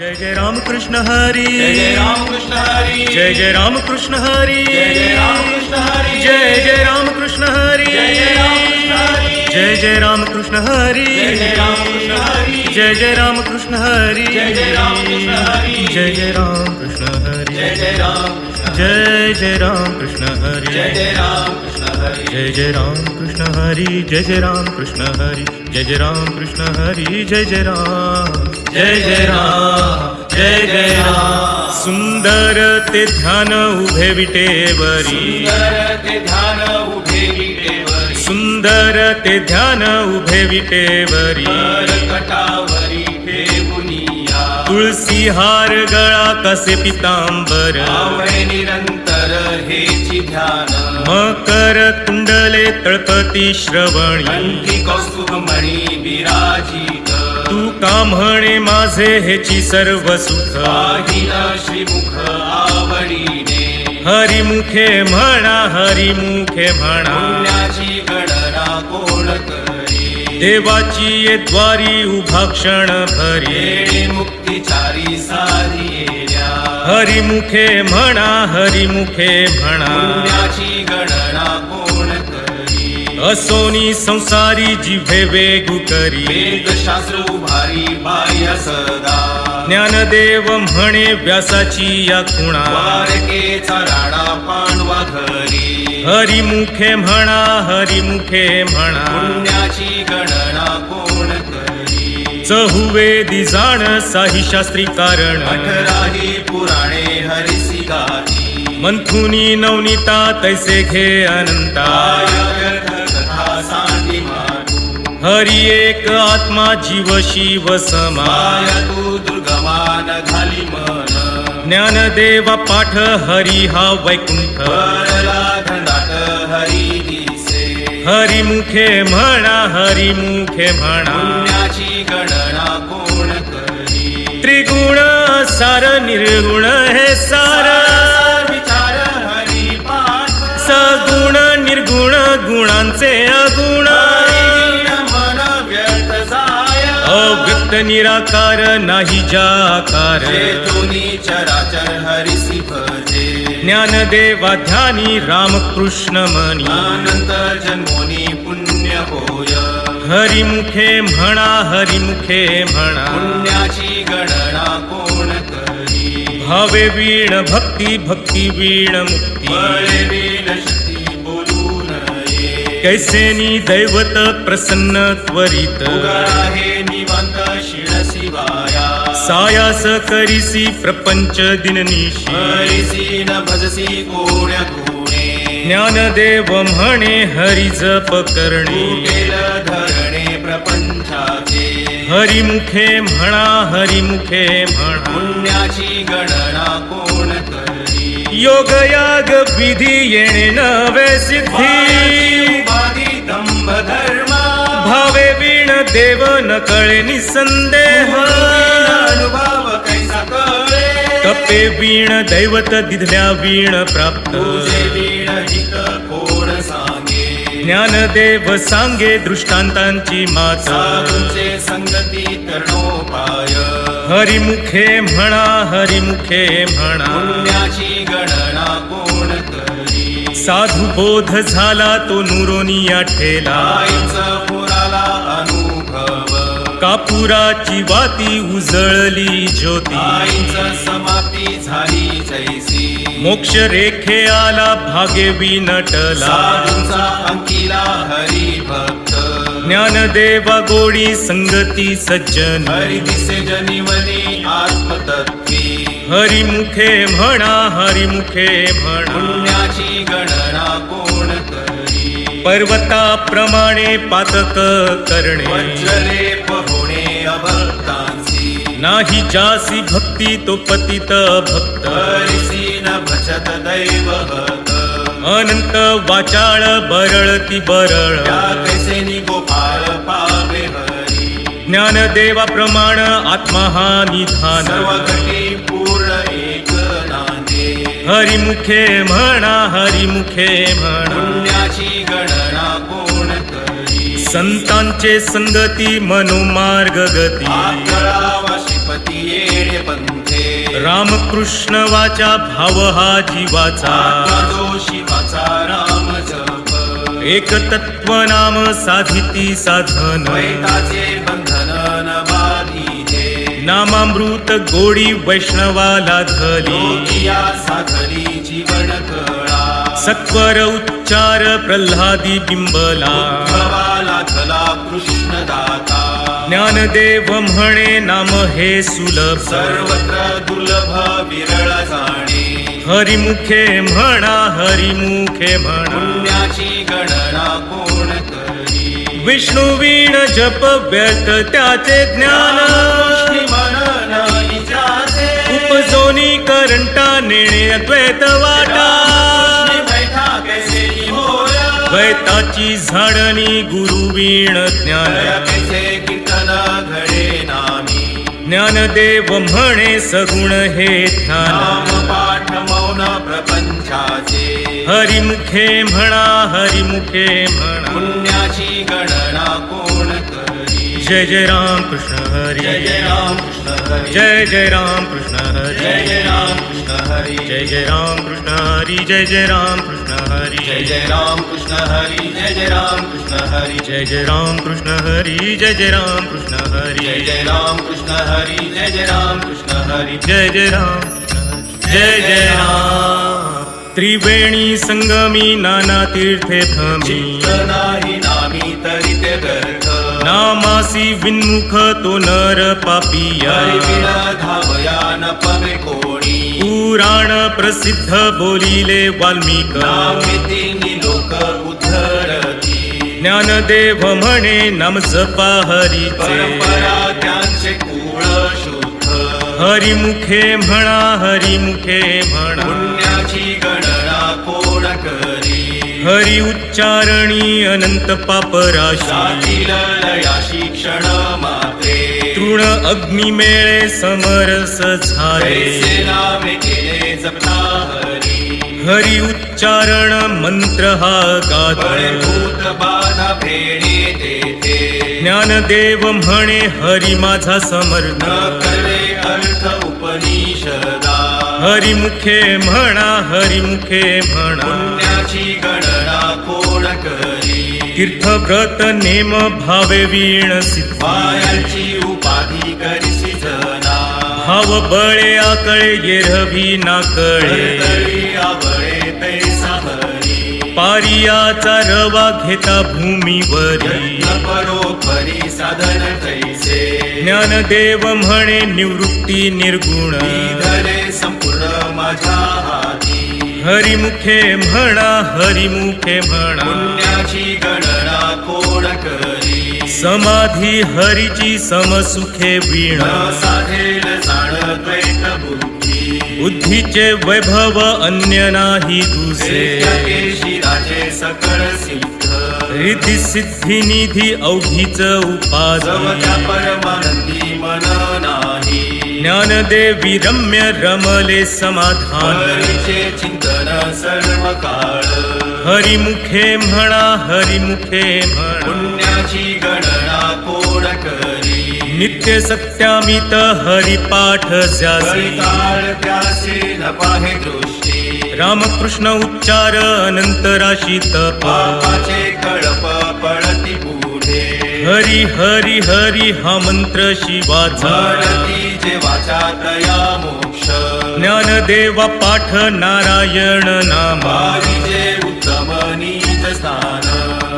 जय जय राम कृष्ण हरी जय जय राम कृष्ण हरी जय जय राम कृष्ण हरी जय जय राम कृष्ण हरी जय जय राम कृष्ण हरी जय जय राम कृष्ण हरी जय जय राम कृष्ण हरी जय जय राम कृष्ण हरी जय जय राम कृष्ण हरी जय जय राम कृष्ण हरी जय जय राम कृष्ण हरी जय जय राम कृष्ण हरी जय जय राम कृष्ण हरी जय जय राम जय जय राम जय जय राम। सुंदर ते ध्यान उभे विटेवरी। वरी ते ध्यान उभे विटेवरी सुंदर ते ध्यान उभे विटेवरी। वरी कटावरी तुळसी हार गळा कसे पितांबर। निरंतर हेची ध्यान। मकर कुंडले तळपती श्रवणी. कंठी कौस्तुभ मणी विराजित. तू का म्हणे माझे हेची सर्व सुख? श्रीमुख आवडीने. हरिमुखे म्हणा हरिमुखे म्हणा. पुण्याची गणना कोण करी? देवाची ये द्वारी उभा क्षण भरी. मुक्तिचारी साधिल्या हरिमुखे म्हणा हरिमुखे म्हणा. गणना कोण करी? असोनी संसारी जिव्हे वेगू करी. वेदशास्त्र उभारी बाह्य सदा. ज्ञानदेव म्हणे व्यासाची या खुणा द्वारकेचा राणा पांडवा घरी हरिमुखे म्हणा हरिमुखे म्हणा. पुण्याची गणना कोण करी? चहुवेदी जाण साही शास्त्री कारण. अठराही पुराणे मंथुनी नवनीता तैसे घे अनंता। हरी एक आत्मा जीव शिव समाय तू दुर्गमान घाली मन ज्ञानदेवा पाठ हरी हा वैकुंठ। हरी हरी मुखे हरिमुखे म्हणा हरिमुखे म्हणा। गणना कोण करी त्रिगुण सार निर्गुण हे सार। निर्गुण गुणांचे अगुण. हरिहीन अव्यक्त निराकार नाही जाकार. चेतुनी चराचर हरिसी भजे ज्ञानदेवा ध्यानी रामकृष्ण मनी. अनंत जन्मोनी पुण्य होय हरिमुखे म्हणा हरिमुखे म्हणा. पुण्याची गणना कोण करी भावे वीण भक्ती भक्ती वीण मुक्ती. वीण कैसेनी दैवत प्रसन्न त्वरित? निवांत शिवाया सायास करिसी प्रपंच दिननिशी हरिसी न भजसी कोण्या ज्ञानदेव म्हणे हरी जप करणे। धरणे प्रपंचाचे। हरिमुखे म्हणा हरिमुखे म्हणा। पुण्याची गणना कोण करी? योग याग विधी येणे नवे सिद्धी। दंभ धर्म भावे वीण देव न कळे निसंदेह। अनुभव कैसा कळे तपे वीण दैवत दिधल्या वीण प्राप्त। तुझे वीण हित कोण सांगे। ज्ञानदेव सांगे दृष्टांतांची मात। साधूंचे संगती तरणोपाय हरिमुखे म्हणा हरिमुखे म्हणा। पुण्याची गणना साधू बोध झाला तो नुरोनी आठेला कापुराची वाती उजळली ज्योती. समाती झाली जैसी मोक्ष रेखे आला भागे विनटला. साधूंचा अंकिला हरी भक्त ज्ञानदेवा गोडी संगती सज्जन. हरी दिसे जनिवनी आत्मतत्व. हरिमुखे म्हणा हरिमुखे म्हणा. गणना कोण करी? पर्वताप्रमाणे पातक करणे. वज्रलेप होणे अभक्तांसी नाही जासी भक्ती तो पतित भक्त. न भजत दैवहत अनंत वाचाळ बरळती बरळ. गोपाळ पावे हरी. ज्ञानदेवा प्रमाण आत्मा हा निधान हरिमुखे म्हणा हरिमुखे म्हणा. पुण्याची गणना कोण करी संतांचे संगती मनोमार्ग गती. पंथे. रामकृष्ण वाचा भाव हा जीवाचा. शिवाचा राम जप. एक तत्व नाम साधिती साधन. बंधन नामामृत गोडी वैष्णवाला धली. साधली जीवन कळा. सत्वर उच्चार प्रल्हादी बिंबला. ज्ञानदेव म्हणे नाम हे सुलभ. सर्वत्र दुर्लभ विरळ जाणे. हरिमुखे म्हणा हरिमुखे म्हणा. पुण्याची गणना कोण करी? विष्णू वीण जप व्यर्थ त्याचे ज्ञान. दोन्ही करंटा नेणे अद्वैत वाटा. द्वैताची झाडणी गुरुवीण ज्ञान. ज्ञानदेव म्हणे सगुण हे ध्यान. हरिमुखे म्हणा हरिमुखे म्हणा. पुण्याची गणना को जय जय राम कृष्ण हरी जय जय राम कृष्ण हरी जय जय राम कृष्ण हरी जय जय राम कृष्ण हरी जय जय राम कृष्ण हरी जय जय राम कृष्ण हरी जय जय राम कृष्ण हरी जय जय राम कृष्ण हरी जय जय राम कृष्ण हरी जय जय राम कृष्ण हरी जय जय राम कृष्ण हरी जय जय राम कृष्ण हरी जय जय राम जय जय राम त्रिवेणी संगमी नाना तीर्थे भ्रमी नामासी विन्मुख तो नर पापिया धावया न पवे कोणी पुराण प्रसिद्ध बोलिले वाल्मिक। नामिती लोक उद्धरती ज्ञानदेव म्हणे नाम जपा हरीचे त्यांचे कुळ शुद्ध हरिमुखे म्हणा हरिमुखे म्हणा। पुण्याची गणना कोण करी हरि उच्चारणी अनंत पापराशी। लयाशी क्षण मात्रे तृण अग्निमेळे समरस झाले। केले जपता हरी। हरी उच्चारण मंत्र हा गातो। बाधा तेथे ज्ञानदेव म्हणे हरी माझा समर्थ। अर्थ उपनिषदा। हरिमुखे म्हणा हरिमुखे म्हणा। करी तीर्थव्रत नेम भावे वीण सिद्ध. पायांची उपाधी करिसी जना. भाव बळे आकळे येरवी नाकळे. आवळे तैसा पारियाचा रवा घेता भूमीवरी. परोपरी साधन ज्ञानदेव म्हणे निवृत्ती निर्गुण. धरे संपूर्ण हाती. हरिमुखे म्हणा हरिमुखे म्हणा. पुण्याची गणना कोण करी? समाधी हरीची समसुखे वीण. साधेल द्वैत बुद्धी. बुद्धीचे वैभव अन्य नाही दुसे. केशी राजे सकळ सिद्ध. रिद्धी सिद्धी निधी अवघीच उपास परमानंदी. ज्ञानदेवी रम्य रमले समाधान हरीचे चिंतन सर्व काळ हरिमुखे म्हणा हरिमुखे म्हणा। पुण्याची गणना करी। नित्य सत्यामित हरिपाठ ज्यासी काळ त्यासे न पाहे दृष्टी। रामकृष्ण उच्चार अनंत राशी तप। पापाचे कळप पडती पुढे। हरी हरी हरी हा मंत्र शिवाचा। वाचा तया मोक्ष. ज्ञानदेवा पाठ नारायण नामा. उत्तम नीच स्थान.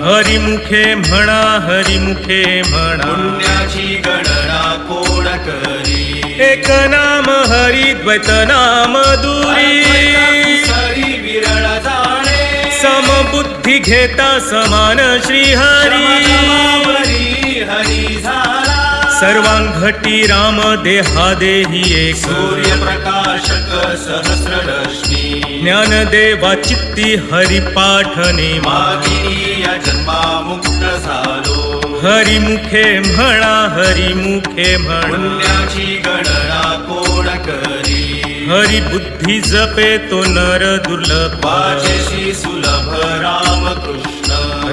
हरिमुखे म्हणा हरिमुखे म्हणा. पुण्याची गणना कोण करी? एक नाम हरी द्वैत नाम दुरी. सरी विरळ जाणे. समबुद्धी घेता समान श्री हरी हरी हरी सर्वांघटी राम देहा देही एक. सूर्यप्रकाशक सहस्र रश्मी ज्ञानदेवा चित्ती हरिपाठ नेमा मागिनी या जन्मा मुक्त झालो हरिमुखे म्हणा हरिमुखे म्हणा. पुण्याची गणना कोण करी. हरी बुद्धी जपे तो नर दुर्लभ. वाचेशी सुलभ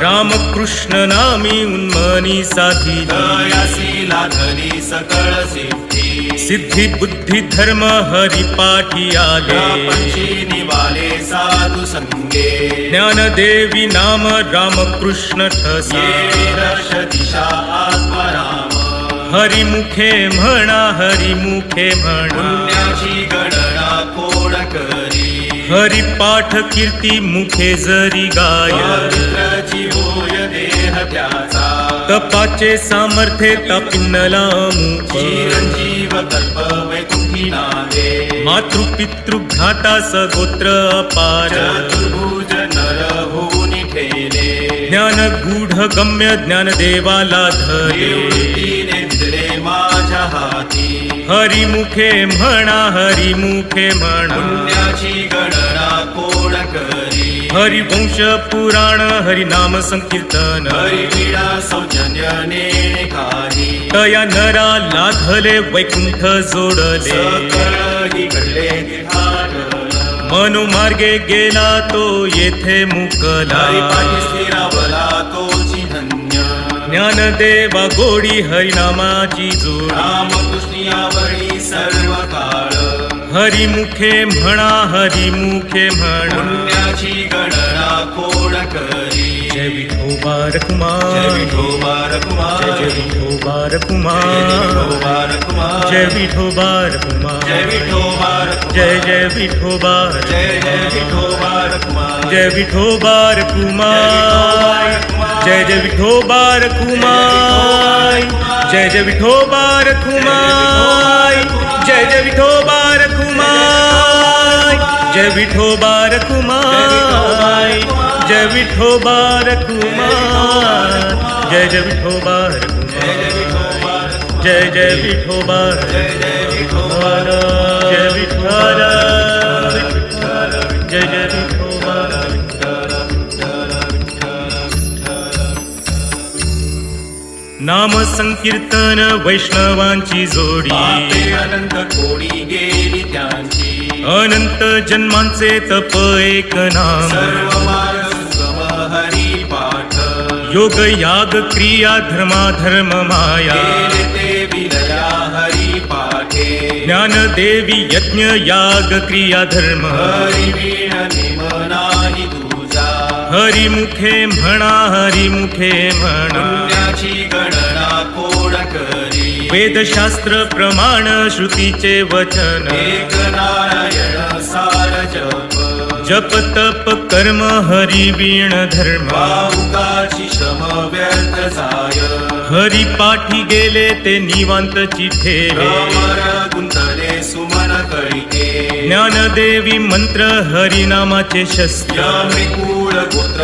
रामकृष्ण रामकृष्ण नामी उन्मनी साधी। दयासी लाधली सकळ सिद्धी सिद्धी बुद्धी धर्म हरी पाठी आले निवाले साधु संगे ज्ञानदेवी नाम रामकृष्ण ठसे। दिशा आत्मराम हरिमुखे म्हणा हरिमुखे म्हणा। गण हरिपाठ कीर्ती मुखे जरी गाय. तपाचे सामर्थ्य तापिन्नला मुख चिरंजीव कल्प वैकुंठी नावे मातृ पितृ भ्राता सगोत्र अपार ज्ञान गूढ गम्य ज्ञान देवाला धरे हरिमुखे म्हणा हरिमुखे म्हणा. पुण्याची गणना कोण करी? हरिवंश पुराण हरिनाम संकीर्तन. हरिवीणा सौजन्य तया नरा लाधले वैकुंठ जोडले. घडले तिथाटन मनोमार्गे गेला तो येथे मुकला. स्थिरावला धन्य ज्ञानदेवा गोडी हरिनामाची जोड. रामकृष्णियावरी सर्व काळ हरिमुखे म्हणा हरिमुखे म्हणा. पुण्याची गणना कोण करी? जय विठोबा जय रकुमार विठोबा रकुमार जय विठोबा जय रकुमार विठोबा रकुमार जय विठोबा रकुमार जय विठोबा रकुमार जय जय विठोबा जय जय विठोबा रकुमार जय विठोबा रकुमार जय जय विठोबा रकुमार जय जय विठोबा रकुमार जय जय विठोबा रकुमार जय विठोबार कुमार जय विठोबार कुमार जय जय विठोबार रकुमार जय जय विठोबार जय जय जय जय जय नाम संकीर्तन वैष्णवांची जोडी. अनंत कोडी गेली त्यांची? अनंत जन्मांचे तप एक नाम. योग याग क्रिया धर्मा धर्म माया. ज्ञान देवी यज्ञ याग क्रिया धर्म. हरिमुखे म्हणा हरिमुखे म्हणा वेदशास्त्र प्रमाण श्रुतीचे वचन. एक नारायण सार जप. जप तप कर्म हरी वीण धर्म. भाऊकाची श्रम व्यर्थ जाय. हरी पाठी गेले ते निवांत भ्रमर गुंतले सुमन कळिके. ज्ञानदेवी मंत्र हरिनामाचे शस्त्र. यमिकूळ गोत्र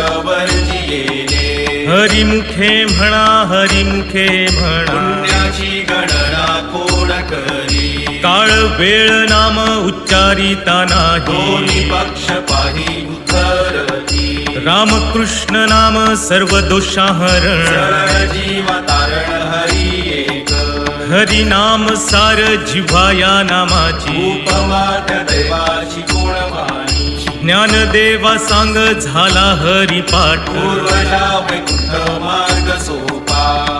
हरिमुखे म्हणा हरिमुखे म्हणा. पुण्याची गणना कोण करी? काळ वेळ नाम उच्चारिता नाही. पक्ष पाही उतरती. रामकृष्ण नाम सर्व दोषाहरण जीव तारण हरी एक. हरी नाम सार जिव्हाया नामाची. देवाची गुणवाणी ज्ञानदेवा सांग झाला हरी पाठ. पूर्वजा वैकुंठ मार्ग सोपा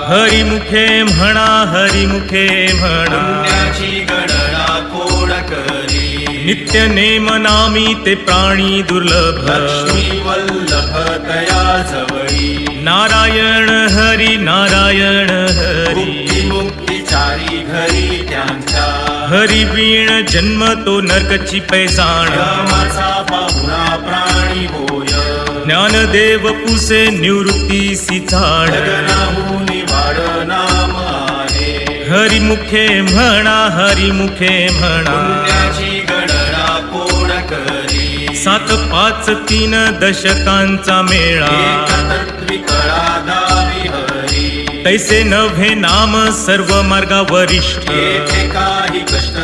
हरिमुखे म्हणा हरिमुखे म्हणा. गणना कोण करी? नित्य नेम नामी ते प्राणी दुर्लभ. लक्ष्मी वल्लभ तया जवळी. नारायण हरी नारायण हरी. मुक्ती मुक्तीचारी घरी त्यांच्या. हरी वीण जन्म तो नरकची पैसाण. यमाचा पाहुणा प्राणी होय. ज्ञानदेव पुसे निवृत्ती झाड हरिमुखे म्हणा हरिमुखे म्हणा. गणना कोण करी. सात पाच तीन दशकांचा मेळा. तैसे नव्हे नाम सर्व मार्गा वरिष्ठ येथे काही कष्ट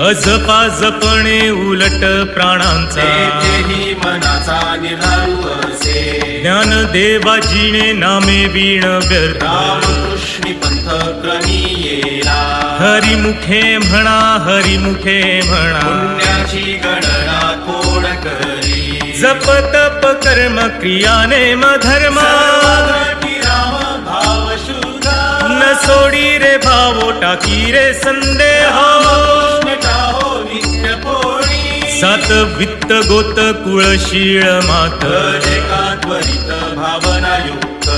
अजपा जपणे उलट प्राणांचा. मनाचा असे. ज्ञानदेवा जिणे नामे वीण व्यर्थ रामकृष्णी पंथ क्रमीयेला हरिमुखे म्हणा हरिमुखे म्हणा. पुण्याची गणना कोण करी? जप तप कर्म क्रिया नेम धर्म न सोडी रे भावो टाकी रे संदेह. सात वित्त गोत कुळशीळ मात. एका त्वरित भावना युक्त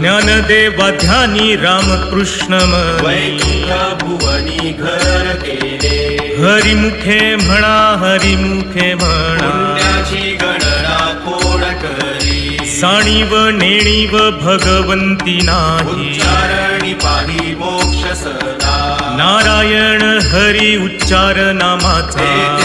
ज्ञानदेवा ध्यानी रामकृष्ण मनी वैकुंठ भुवनी घर केले. हरिमुखे म्हणा हरिमुखे म्हणा. गणना कोण करी? साणीव नेणीव भगवंती नाही. उच्चारणी पाही मोक्ष सदा. नारायण हरी उच्चार नामाचा.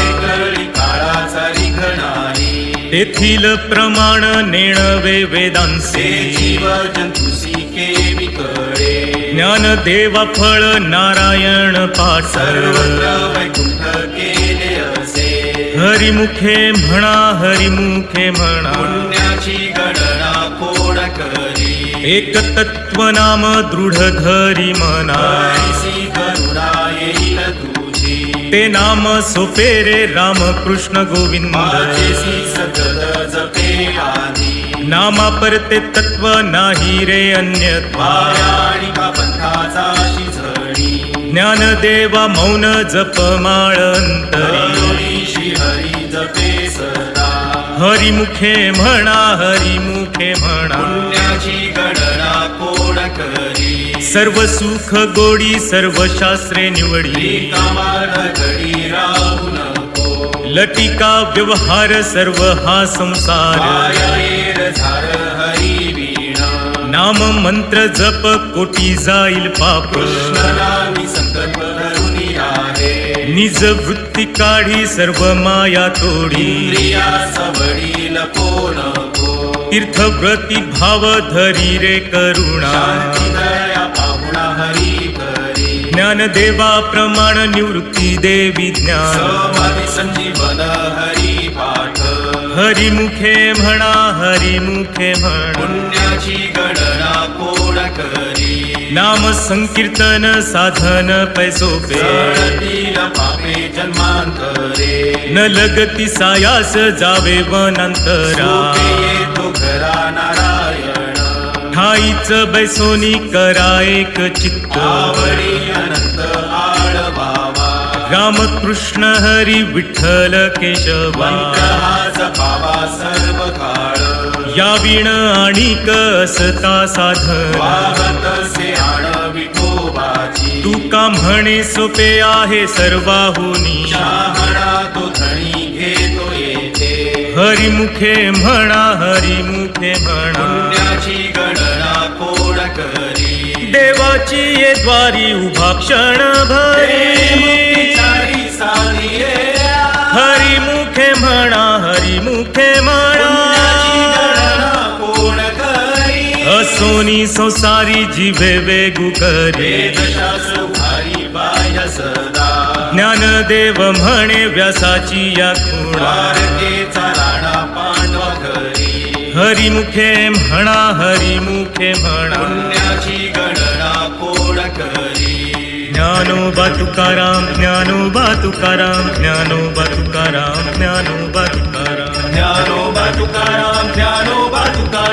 तेथील प्रमाण नेणवे वेदांचे जीव जंतुसी केवी कळे ज्ञानदेवा फळ नारायण पाठ. सर्वत्र वैकुंठ केले असे. हरिमुखे म्हणा हरिमुखे म्हणा. पुण्याची गणना कोण करी? एक तत्व नाम दृढ धरी मना. ते नाम सोपे रे राम कृष्ण गोविंद नामा परते तत्व नाही रे अन्य ज्ञान देवा मौन जप माळंतरी हरिमुखे म्हणा हरिमुखे म्हणा. पुण्याची गणना कोण करी? सर्व सुख गोडी सर्व शास्त्रे निवडी. राहू नको. लटिका व्यवहार सर्व हा संसार. नाम मंत्र जप कोटी जाईल पाप. निज वृत्ती काढी सर्व माया तोडी. इंद्रिया सवडी लपो नको. तीर्थव्रती भाव धरी रे करुणा. पाहुणा हरी करी. ज्ञानदेवा प्रमाण निवृत्ती देवी ज्ञान. संजीवन हरी पाठ. हरिमुखे म्हणा हरिमुखे म्हणा. पुण्याची गणना कोण करी। नाम संकीर्तन साधन पैसोपे जळतील पापे जन्मांतरे। न लगती सायास जावे वनांतरा। घरा नारायण। ठाईच बैसोनी करा एक चित्त। आवडी अनंत आळवावा। रामकृष्ण हरी विठ्ठल केशवा। या विण आण विठोबाची तुका म्हणे सोपे आहे सर्वाहुनी. हरिमुखे म्हणा हरिमुखे म्हणा. गणना कोण करी देवाची ये द्वारी उभा क्षण भरी. सोनी संसारी जीवे वेगु करे। ज्ञान देव म्हणे व्यासाची या खुणा। द्वारकेचा राणा पांडवा हरिमुखे म्हणा हरिमुखे म्हणा। पुण्याची गणना कोण करी ज्ञानोबा तुकाराम ज्ञानोबा तुकाराम ज्ञानोबा तुकाराम ज्ञानोबा तुकाराम। ज्ञानोबा तुकाराम ज्ञानोबा तुकाराम।